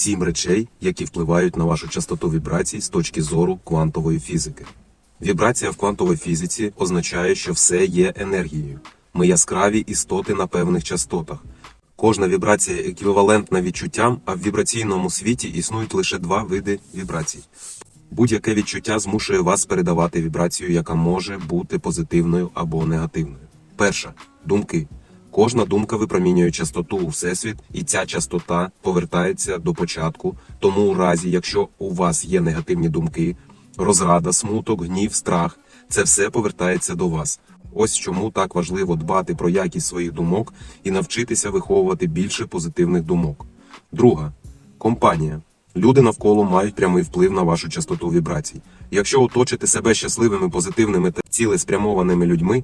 Сім речей, які впливають на вашу частоту вібрацій з точки зору квантової фізики. Вібрація в квантовій фізиці означає, що все є енергією. Ми яскраві істоти на певних частотах. Кожна вібрація еквівалентна відчуттям, а в вібраційному світі існують лише два види вібрацій. Будь-яке відчуття змушує вас передавати вібрацію, яка може бути позитивною або негативною. Перша думки. Кожна думка випромінює частоту у всесвіт, і ця частота повертається до початку. Тому, у разі, якщо у вас є негативні думки, розрада, смуток, гнів, страх, це все повертається до вас. Ось чому так важливо дбати про якість своїх думок і навчитися виховувати більше позитивних думок. Друга компанія. Люди навколо мають прямий вплив на вашу частоту вібрацій. Якщо оточите себе щасливими, позитивними та цілеспрямованими людьми,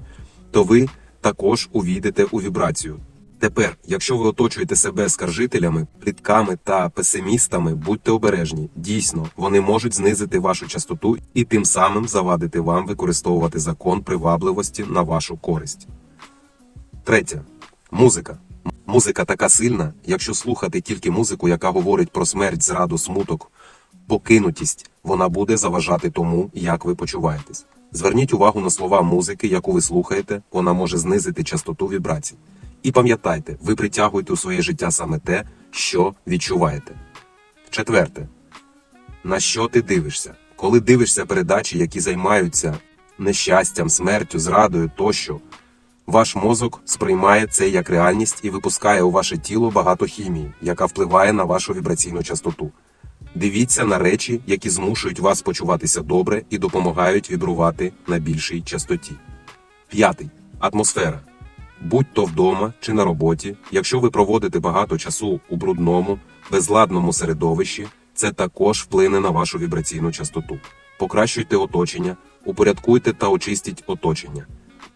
то ви також увійдете у вібрацію. Тепер, якщо ви оточуєте себе скаржителями, плітками та песимістами, будьте обережні. Дійсно, вони можуть знизити вашу частоту і тим самим завадити вам використовувати закон привабливості на вашу користь. Третє. Музика. Музика така сильна, якщо слухати тільки музику, яка говорить про смерть, зраду, смуток, покинутість, вона буде заважати тому, як ви почуваєтесь. Зверніть увагу на слова музики, яку ви слухаєте, вона може знизити частоту вібрацій. І пам'ятайте, ви притягуєте у своє життя саме те, що відчуваєте. Четверте. На що ти дивишся? Коли дивишся передачі, які займаються нещастям, смертю, зрадою тощо, ваш мозок сприймає це як реальність і випускає у ваше тіло багато хімії, яка впливає на вашу вібраційну частоту. Дивіться на речі, які змушують вас почуватися добре і допомагають вібрувати на більшій частоті. П'ятий атмосфера. Будь то вдома чи на роботі, якщо ви проводите багато часу у брудному, безладному середовищі, це також вплине на вашу вібраційну частоту. Покращуйте оточення, упорядкуйте та очистіть оточення.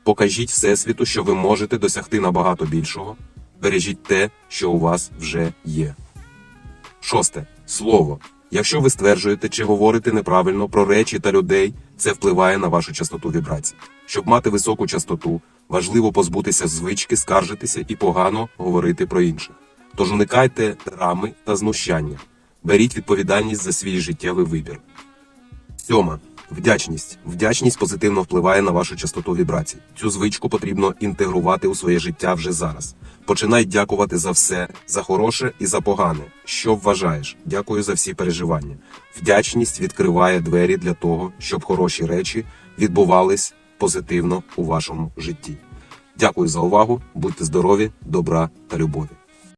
Покажіть Всесвіту, що ви можете досягти набагато більшого. Бережіть те, що у вас вже є. Шосте слово. Якщо ви стверджуєте чи говорите неправильно про речі та людей, це впливає на вашу частоту вібрацій. Щоб мати високу частоту, важливо позбутися звички скаржитися і погано говорити про інших. Тож уникайте рами та знущання. Беріть відповідальність за свій життєвий вибір. Сьома. Вдячність. Вдячність позитивно впливає на вашу частоту вібрацій. Цю звичку потрібно інтегрувати у своє життя вже зараз. Починай дякувати за все, за хороше і за погане. Що вважаєш? Дякую за всі переживання. Вдячність відкриває двері для того, щоб хороші речі відбувались позитивно у вашому житті. Дякую за увагу. Будьте здорові, добра та любові.